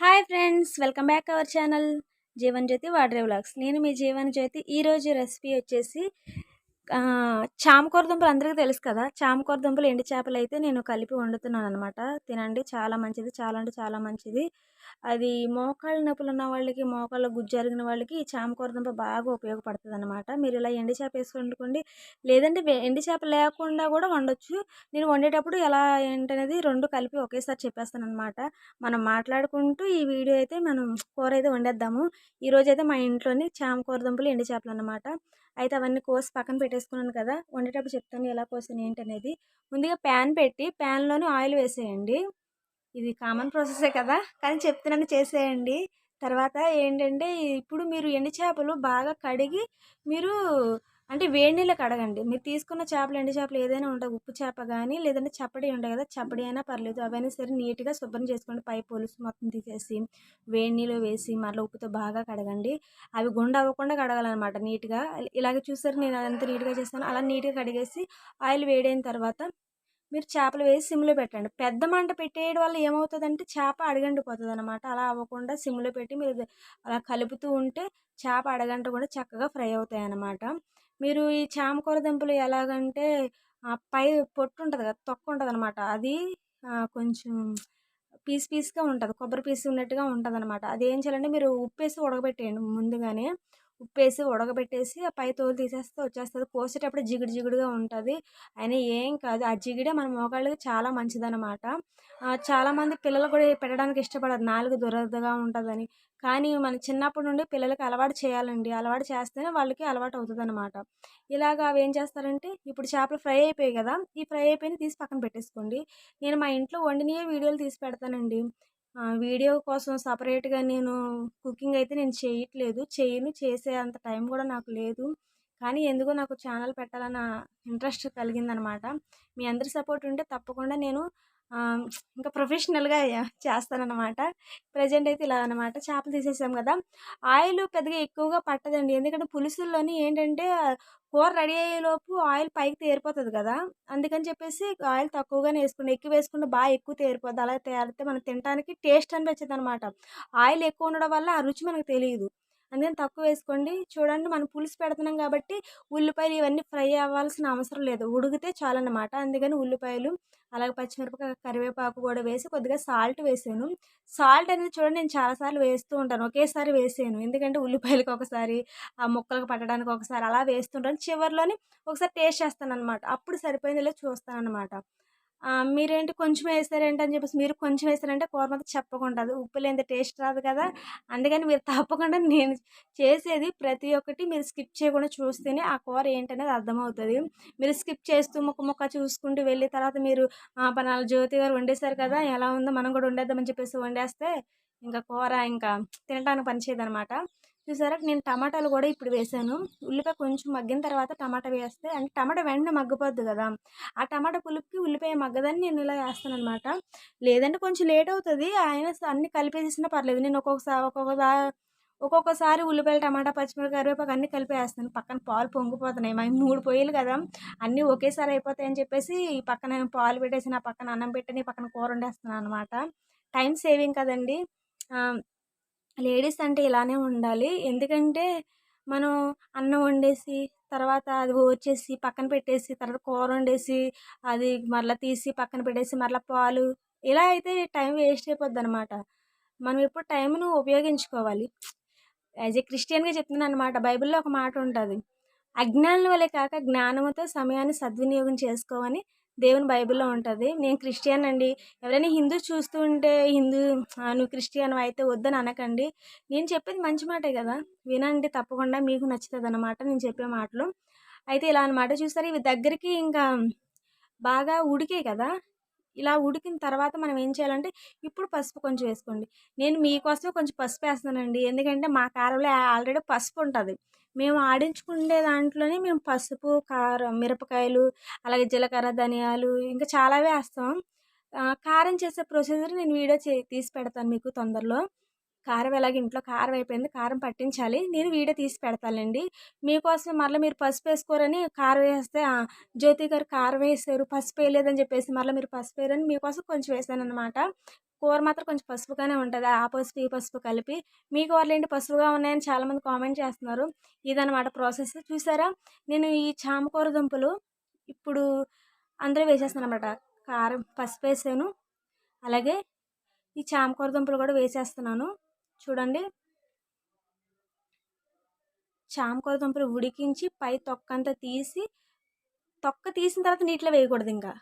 Hi friends welcome back our channel Jeevan Jyothi Vadre vlogs. నేను మీ జీవన్ జ్యోతి. ఈరోజు recipe వచ్చేసి చామకూర దుంపలు అందరికీ తెలుసు కదా? చామకూర దుంపలు ఎండు చేపలు అయితే నేను కలిపి వండుతున్నాను అనమాట తినండి చాలా మంచిది చాలా అంటే చాలా మంచిది. అది మోకాళ్ళ నొప్పులు ఉన్న వాళ్ళకి మోకాళ్ళ గుజ్జు అరిగిన వాళ్ళకి ఈ చామకూర దుంప బాగా ఉపయోగపడుతుంది అనమాట మీరు ఇలా ఎండు చేప వేసి వండుకోండి లేదంటే ఎండి ఎండు చేప లేకుండా కూడా వండొచ్చు. నేను వండేటప్పుడు ఎలా ఏంటనేది రెండు కలిపి ఒకేసారి చెప్పేస్తాను అనమాట మనం మాట్లాడుకుంటూ ఈ వీడియో అయితే మనం కూర అయితే వండేద్దాము. ఈ అయితే మా ఇంట్లోనే చామకూర దుంపలు ఎండు చేపలు అనమాట అయితే అవన్నీ కోసి పక్కన పెట్టేసుకున్నాను కదా వండేటప్పుడు చెప్తాను ఎలా కోసాను ఏంటనేది. ముందుగా ప్యాన్ పెట్టి ప్యాన్లోనే ఆయిల్ వేసేయండి. ఇది కామన్ ప్రాసెసే కదా? కానీ చెప్తున్నాను చేసేయండి. తర్వాత ఏంటంటే ఇప్పుడు మీరు ఎండి చేపలు బాగా కడిగి మీరు అంటే వేడి నీళ్ళు కడగండి. మీరు తీసుకున్న చేపలు ఎండి చేపలు ఏదైనా ఉంటాయి ఉప్పు చేప కానీ లేదంటే చప్పడి ఉంటాయి కదా చప్పడి అయినా పర్లేదు. అవన్నీ సరే నీట్గా శుభ్రం చేసుకోండి. పై పొలుసు మొత్తం తీసేసి వేడి నీళ్ళు వేసి మళ్ళీ ఉప్పుతో బాగా కడగండి. అవి గుండె అవ్వకుండా కడగాలన్నమాట నీట్గా. ఇలాగ చూసారు నేను అదంతా నీట్గా చేస్తాను? అలా నీట్గా కడిగేసి ఆయిల్ వేడైన తర్వాత మీరు చేపలు వేసి సిమ్లో పెట్టండి. పెద్ద మంట పెట్టేయడం వల్ల ఏమవుతుందంటే చేప అడగండిపోతుంది అనమాట అలా అవ్వకుండా సిమ్లో పెట్టి మీరు అలా కలుపుతూ ఉంటే చేప అడగంట కూడా చక్కగా ఫ్రై అవుతాయి అన్నమాట మీరు ఈ చామకూర దుంపలు ఎలాగంటే ఆ పై పొట్టు ఉంటుంది కదా తొక్క ఉంటుంది అనమాట అది కొంచెం పీస్ పీస్గా ఉంటుంది. కొబ్బరి పీస్ ఉన్నట్టుగా ఉంటుంది అనమాట అది ఏం చేయాలంటే మీరు ఉప్పేసి ఉడకబెట్టేయండి ముందుగానే. ఉప్పేసి ఉడకబెట్టేసి ఆ పై తోలు తీసేస్తే వచ్చేస్తుంది. కోసేటప్పుడు జిగుడు జిగుడుగా ఉంటుంది. అయినా ఏం కాదు. ఆ జిగిడే మన మోకాళ్ళకి చాలా మంచిదన్నమాట. చాలామంది పిల్లలు కూడా పెట్టడానికి ఇష్టపడరు. నాలుగు దురదగా ఉంటుందని. కానీ మన చిన్నప్పటి నుండి పిల్లలకి అలవాటు చేయాలండి. అలవాటు చేస్తేనే వాళ్ళకి అలవాటు అవుతుంది అనమాట ఇలాగ అవి ఏం చేస్తారంటే ఇప్పుడు చేపలు ఫ్రై అయిపోయాయి కదా. ఈ ఫ్రై అయిపోయిన తీసి పక్కన పెట్టేసుకోండి. నేను మా ఇంట్లో వండినయే వీడియోలు తీసి పెడతానండి. వీడియో కోసం సపరేట్గా నేను కుకింగ్ అయితే నేను చేయట్లేదు. చేయను చేసే అంత టైం కూడా నాకు లేదు. కానీ ఎందుకో నాకు ఛానల్ పెట్టాలన్న ఇంట్రెస్ట్ కలిగిందనమాట. మీ అందరి సపోర్ట్ ఉంటే తప్పకుండా నేను ఇంకా ప్రొఫెషనల్గా చేస్తానన్నమాట. ప్రజెంట్ అయితే ఇలా అనమాట చేపలు తీసేసాం కదా. ఆయిల్ పెద్దగా ఎక్కువగా పట్టదండి. ఎందుకంటే పులుసుల్లోని ఏంటంటే కూర రెడీ అయ్యేలోపు ఆయిల్ పైకి తేరిపోతుంది కదా. అందుకని చెప్పేసి ఆయిల్ తక్కువగానే వేసుకుంటే ఎక్కువ వేసుకుంటే బాగా ఎక్కువ తేరిపోద్ది. అలా తేరితే మనం తినడానికి టేస్ట్ అనిపించదు అనమాట ఆయిల్ ఎక్కువ ఉండడం వల్ల ఆ రుచి మనకు తెలియదు. అందుకని తక్కువ వేసుకోండి. చూడండి మనం పులుసు పెడుతున్నాం కాబట్టి ఉల్లిపాయలు ఇవన్నీ ఫ్రై అవ్వాల్సిన అవసరం లేదు. ఉడికితే చాలన్నమాట. అందుకని ఉల్లిపాయలు అలాగే పచ్చిమిరపకాయ కరివేపాకు కూడా వేసి కొద్దిగా సాల్ట్ వేసాను. సాల్ట్ అనేది చూడండి నేను చాలాసార్లు వేస్తూ ఉంటాను. ఒకేసారి వేసాను. ఎందుకంటే ఉల్లిపాయలకి ఒకసారి ఆ ముక్కలకు పట్టడానికి ఒకసారి అలా వేస్తుంటాను చివరిలోని ఒకసారి టేస్ట్ చేస్తాను అనమాట అప్పుడు సరిపోయిందో చూస్తాను అనమాట మీరేంటి కొంచెం వేసారేంటి అని చెప్పేసి మీరు కొంచెం వేసారంటే కూర మాత్రం చెప్పకుండా ఉప్పు లేని టేస్ట్ రాదు కదా. అందుకని మీరు తప్పకుండా నేను చేసేది ప్రతి ఒక్కటి మీరు స్కిప్ చేయకుండా చూస్తేనే ఆ కూర ఏంటనేది అర్థమవుతుంది. మీరు స్కిప్ చేస్తూ ముక్క ముక్క చూసుకుంటూ వెళ్ళి తర్వాత మీరు పనాల జ్యోతి గారు వండేశారు కదా ఎలా ఉందో మనం కూడా వండేద్దామని చెప్పేసి వండేస్తే ఇంకా కూర ఇంకా తినడానికి పనిచేయదు అనమాట చూసారా? నేను టమాటాలు కూడా ఇప్పుడు వేసాను. ఉల్లిపాయ కొంచెం మగ్గిన తర్వాత టమాటా వేస్తే అంటే టమాటా వెంటనే మగ్గిపోద్ది కదా. ఆ టమాటా పులుపుకి ఉల్లిపాయ మగ్గదని నేను ఇలా వేస్తాను అనమాట లేదంటే కొంచెం లేట్ అవుతుంది అయినా అన్ని కలిపేసేసినా పర్లేదు. నేను ఒక్కొక్కసారి ఒక్కొక్క ఒక్కొక్కసారి ఉల్లిపాయలు టమాటా పచ్చిమిరపకాయ కరివేపాకు అన్ని కలిపి వేస్తాను. పక్కన పాలు పొంగిపోతున్నాయి. మా మూడు పొయ్యిలు కదా. అన్నీ ఒకేసారి అయిపోతాయని చెప్పేసి ఈ పక్కన పాలు పెట్టేసి నా పక్కన అన్నం పెట్టని పక్కన కూర వండేస్తున్నాను అనమాట టైం సేవింగ్ కదండి. లేడీస్ అంటే ఇలానే ఉండాలి. ఎందుకంటే మనం అన్నం వండేసి తర్వాత అది వచ్చేసి పక్కన పెట్టేసి తర్వాత కూర వండేసి అది మరలా తీసి పక్కన పెట్టేసి మరలా పాలు ఇలా అయితే టైం వేస్ట్ అయిపోద్ది అనమాట మనం ఎప్పుడు టైంను ఉపయోగించుకోవాలి. యాజ్ ఏ క్రిస్టియన్గా చెప్తున్నాను అనమాట బైబిల్లో ఒక మాట ఉంటుంది. అజ్ఞానం వలె కాక జ్ఞానముతో సమయాన్ని సద్వినియోగం చేసుకోవని దేవుని బైబిల్లో ఉంటుంది. నేను క్రిస్టియన్ అండి. ఎవరైనా హిందూ చూస్తూ ఉంటే హిందూ నువ్వు క్రిస్టియన్ అయితే వద్దని అనకండి. నేను చెప్పేది మంచి మాటే కదా. వినండి తప్పకుండా మీకు నచ్చుతుంది అన్నమాట నేను చెప్పే మాటలు. అయితే ఇలా అనమాట చూస్తారు. ఇవి దగ్గరికి ఇంకా బాగా ఉడికే కదా. ఇలా ఉడికిన తర్వాత మనం ఏం చేయాలంటే ఇప్పుడు పసుపు కొంచెం వేసుకోండి. నేను మీకోసమే కొంచెం పసుపు వేస్తానండి ఎందుకంటే మా కారంలో ఆల్రెడీ పసుపు ఉంటుంది. మేము ఆడించుకునే దాంట్లోనే మేము పసుపు కారం మిరపకాయలు అలాగే జీలకర్ర ధనియాలు ఇంకా చాలా వేస్తాం. కారం చేసే ప్రొసీజర్ నేను వీడియో చే తీసి పెడతాను మీకు తొందరలో. కారం ఎలాగ ఇంట్లో కారం అయిపోయింది కారం పట్టించాలి నేను వీడియో తీసి పెడతానండి. మీకోసం మరలా మీరు పసుపు వేసుకోరని కారం వేస్తే జ్యోతి గారు కారం వేసారు పసుపు వేయలేదని చెప్పేసి మరలా మీరు పసుపు వేయరని మీకోసం కొంచెం వేసాను అనమాట కూర మాత్రం కొంచెం పసుపుగానే ఉంటుంది. ఆ పసుపు ఈ పసుపు కలిపి మీ కూరలు ఏంటి పసుపుగా ఉన్నాయని చాలామంది కామెంట్ చేస్తున్నారు. ఇదనమాట ప్రాసెస్. చూసారా? నేను ఈ చామకూర దుంపలు ఇప్పుడు అందరూ వేసేస్తాను అనమాట కారం పసుపు వేసాను. అలాగే ఈ చామకూర దుంపలు కూడా వేసేస్తున్నాను. చూడండి. చామకూర దుంపలు ఉడికించి పై తొక్కంతా తీసి తొక్క తీసిన తర్వాత నీటిలో వేయకూడదు ఇంకా.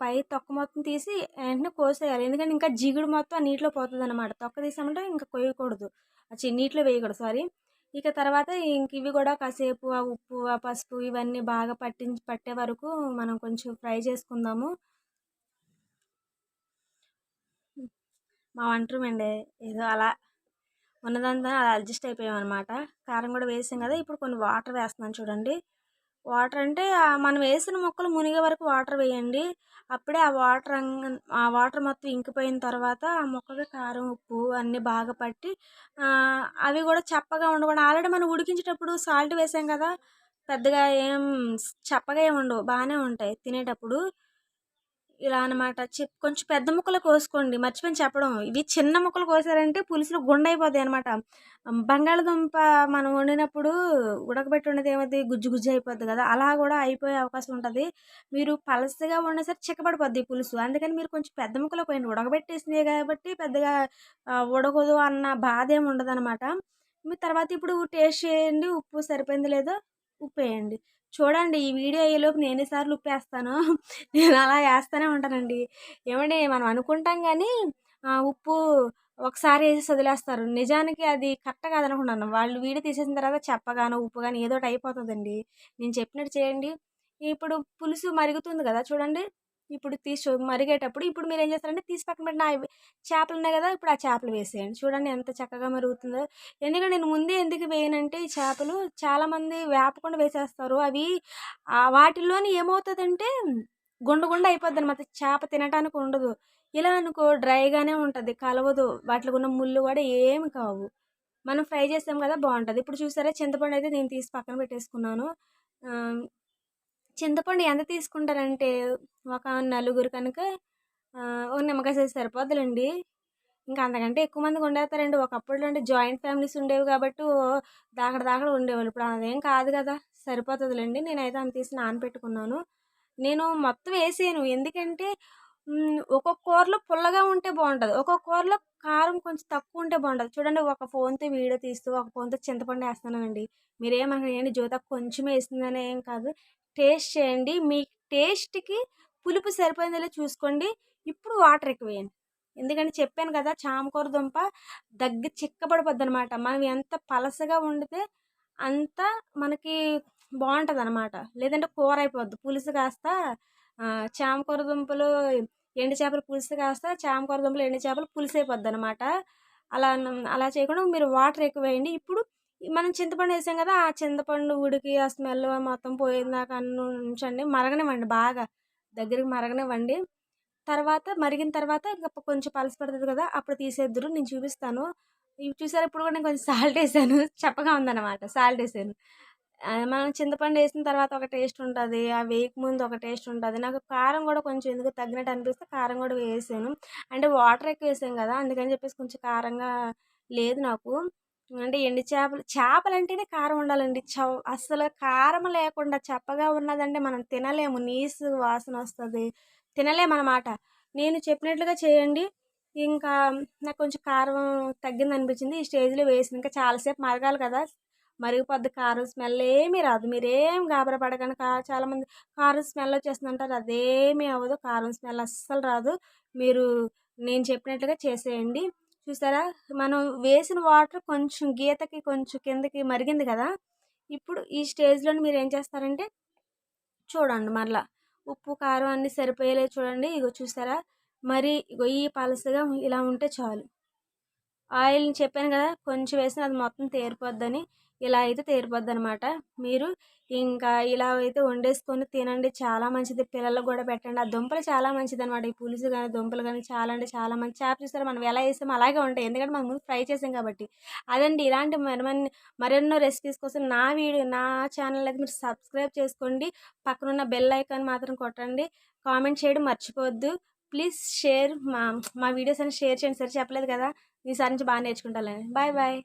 పై తొక్క మొత్తం తీసి వెంటనే కోసేయాలి. ఎందుకంటే ఇంకా జిగుడు మొత్తం ఆ నీటిలో పోతుంది అనమాట తొక్క తీసామంటే ఇంకా కొయ్యకూడదు. చి నీటిలో వేయకూడదు సారీ. ఇక తర్వాత ఇంక ఇవి కూడా కాసేపు ఆ ఉప్పు ఆ పసుపు ఇవన్నీ బాగా పట్టించి పట్టే వరకు మనం కొంచెం ఫ్రై చేసుకుందాము. మా వంట అండి ఏదో అలా ఉన్నదంతా అలా అడ్జస్ట్ అయిపోయాం అనమాట కారం కూడా వేసాం కదా ఇప్పుడు కొన్ని వాటర్ వేస్తున్నాను చూడండి. వాటర్ అంటే మనం వేసిన ముక్కలు మునిగే వరకు వాటర్ వేయండి. అప్పుడే ఆ వాటర్ ఆ వాటర్ మొత్తం ఇంకిపోయిన తర్వాత ఆ మొక్కకి కారం ఉప్పు అన్నీ బాగా పట్టి అవి కూడా చప్పగా ఉండకుండా ఆల్రెడీ మనం ఉడికించేటప్పుడు సాల్ట్ వేసాం కదా పెద్దగా ఏం చప్పగా ఏమి ఉండవు బాగానే ఉంటాయి తినేటప్పుడు. ఇలా అనమాట చెప్ కొంచెం పెద్ద ముక్కలు కోసుకోండి. మర్చిపోయి చెప్పడం. ఇవి చిన్న ముక్కలు కోసారంటే పులుసులు గుండ అయిపోతాయి అనమాట బంగాళదుంప మనం వండినప్పుడు ఉడకబెట్టి ఉండేది ఏమైంది? గుజ్జు గుజ్జు అయిపోద్ది కదా. అలా కూడా అయిపోయే అవకాశం ఉంటుంది. మీరు పలసగా వండే సరే చిక్కబడిపోద్ది పులుసు. అందుకని మీరు కొంచెం పెద్ద ముక్కలు పోయింది ఉడకబెట్టేసినాయి కాబట్టి పెద్దగా ఉడకదు అన్న బాధ ఏమి ఉండదు అనమాట మీ తర్వాత ఇప్పుడు టేస్ట్ చేయండి. ఉప్పు సరిపోయింది లేదో ఉప్పు వేయండి చూడండి ఈ వీడియో అయ్యేలోపు నేను ఎన్నిసార్లు ఉప్పేస్తాను. నేను అలా వేస్తూనే ఉంటానండి. ఏమంటే మనం అనుకుంటాం కానీ ఉప్పు ఒకసారి వేసి వదిలేస్తారు నిజానికి అది కరెక్ట్ కాదనుకున్నాను వాళ్ళు వీడియో తీసేసిన తర్వాత చెప్పగాను ఉప్పు కానీ ఏదో ఒకటి అయిపోతుందండి. నేను చెప్పినట్టు చేయండి. ఇప్పుడు పులుసు మరుగుతుంది కదా చూడండి. ఇప్పుడు తీసి మరిగేటప్పుడు ఇప్పుడు మీరు ఏం చేస్తారంటే తీసి పక్కన పెట్టిన చేపలు ఉన్నాయి కదా ఇప్పుడు ఆ చేపలు వేసేయండి. చూడండి ఎంత చక్కగా మరుగుతుందో. ఎందుకంటే నేను ముందే ఎందుకు వేయనంటే ఈ చేపలు చాలామంది వేపకుండా వేసేస్తారు. అవి వాటిల్లోని ఏమవుతుందంటే గుండు గుండు అయిపోద్ది అనమాట చేప తినడానికి ఉండదు. ఇలా అనుకో డ్రైగానే ఉంటుంది కలవదు. వాటిలో ఉన్న ముళ్ళు కూడా ఏమి కావు. మనం ఫ్రై చేసాం కదా బాగుంటుంది. ఇప్పుడు చూసారా చింతపండు అయితే నేను తీసి పక్కన పెట్టేసుకున్నాను. చింతపండు ఎంత తీసుకుంటారంటే ఒక నలుగురు కనుక ఒక నిమ్మకాయ సైజు సరిపోద్దులండి. ఇంకా అంతకంటే ఎక్కువ మంది వండేస్తారండి. ఒకప్పుడు అంటే జాయింట్ ఫ్యామిలీస్ ఉండేవి కాబట్టి దాకడ దాకడ ఉండేవాళ్ళు ఇప్పుడు అదేం కాదు కదా సరిపోతుందిలేండి. నేనైతే అంత తీసి నానపెట్టుకున్నాను నేను మొత్తం వేసాను. ఎందుకంటే ఒక్కొక్క కూరలో పుల్లగా ఉంటే బాగుంటుంది. ఒక్కొక్క కూరలో కారం కొంచెం తక్కువ ఉంటే బాగుంటుంది. చూడండి ఒక ఫోన్తో వీడియో తీస్తూ ఒక ఫోన్తో చింతపండు వేస్తున్నానండి. మీరేమనుకున్నాండి జ్యోత కొంచెమే వేస్తుందని ఏం కాదు. టేస్ట్ చేయండి. మీ టేస్ట్కి పులుపు సరిపోయిందో చూసుకోండి. ఇప్పుడు వాటర్ ఎక్కువ వేయండి. ఎందుకంటే చెప్పాను కదా చామకూర దుంప దగ్గర చిక్కబడిపోద్ది అనమాట మనం ఎంత పలసగా వండితే అంత మనకి బాగుంటుంది అనమాట లేదంటే కూర అయిపోద్ది. పులుసు కాస్త చామకూర దుంపలు ఎండు చేపల పులుసు కాస్త చామకూర దుంపలు ఎండు చేపలు పులుసు అయిపోద్ది అనమాట అలా అలా చేయకుండా మీరు వాటర్ ఎక్కువ వేయండి. ఇప్పుడు మనం చింతపండు వేసాం కదా ఆ చింతపండు ఉడికి ఆ స్మెల్ మొత్తం పోయిందాక అన్ని ఉంచండి మరగనివ్వండి బాగా దగ్గరికి మరగనివ్వండి. తర్వాత మరిగిన తర్వాత ఇంకా కొంచెం పలసి పడుతుంది కదా అప్పుడు తీసేద్దరు నేను చూపిస్తాను. ఇవి చూసారు ఇప్పుడు కూడా నేను కొంచెం సాల్ట్ వేసాను చెప్పగా ఉందన్నమాట సాల్ట్ వేసాను. మనం చింతపండు వేసిన తర్వాత ఒక టేస్ట్ ఉంటుంది ఆ వేయక ముందు ఒక టేస్ట్ ఉంటుంది. నాకు కారం కూడా కొంచెం ఎందుకు తగ్గినట్టు అనిపిస్తే కారం కూడా వేసాను. అంటే వాటర్ ఎక్కువ వేసాం కదా అందుకని చెప్పేసి కొంచెం కారంగా లేదు నాకు. అంటే ఎండి చేపలు చేపలు అంటేనే కారం ఉండాలండి. చౌ అసలు కారం లేకుండా చప్పగా ఉన్నదంటే మనం తినలేము. నీసు వాసన వస్తుంది. తినలేమన్నమాట. నేను చెప్పినట్లుగా చేయండి. ఇంకా నాకు కొంచెం కారం తగ్గింది అనిపించింది ఈ స్టేజ్లో వేసింది ఇంకా చాలాసేపు మరగాలి కదా. మరిగిపోద్ది కారం స్మెల్ ఏమీ రాదు. మీరేం గాబరా పడకండి. కా చాలామంది కారం స్మెల్ వచ్చేస్తుంది అంటారు అదేమీ అవ్వదు. కారం స్మెల్ అస్సలు రాదు. మీరు నేను చెప్పినట్లుగా చేసేయండి. చూసారా? మనం వేసిన వాటర్ కొంచెం గీతకి కొంచెం కిందకి మరిగింది కదా? ఇప్పుడు ఈ స్టేజ్లో మీరు ఏం చేస్తారంటే చూడండి మరలా. ఉప్పు కారం అన్నీ సరిపోయేలే చూడండి. ఇగో చూసారా? మరి ఇగో ఈ పలసగా ఇలా ఉంటే చాలు. ఆయిల్ని చెప్పాను కదా? కొంచెం వేసిన అది మొత్తం తేరిపోద్దని. ఇలా అయితే తీరిపోద్ది అనమాట మీరు ఇంకా ఇలా అయితే వండేసుకొని తినండి. చాలా మంచిది. పిల్లలకు కూడా పెట్టండి. ఆ దుంపలు చాలా మంచిది అనమాట ఈ పులుసు కానీ దుంపలు కానీ చాలా అంటే చాలా మంచి చేప చూసారా మనం ఎలా వేసాము అలాగే ఉంటాయి. ఎందుకంటే మనం ముందు ఫ్రై చేసాం కాబట్టి. అదండి ఇలాంటి మరి మరెన్నో రెసిపీస్ కోసం నా వీడియో నా ఛానల్ అయితే మీరు సబ్స్క్రైబ్ చేసుకోండి. పక్కనున్న బెల్ ఐకాన్ మాత్రం కొట్టండి. కామెంట్ చేయడం మర్చిపోవద్దు. ప్లీజ్ షేర్ మా మా వీడియోస్ అని షేర్ చేయండి. సరే చెప్పలేదు కదా. ఈసారి నుంచి బాగా నేర్చుకుంటాను బాయ్ బాయ్.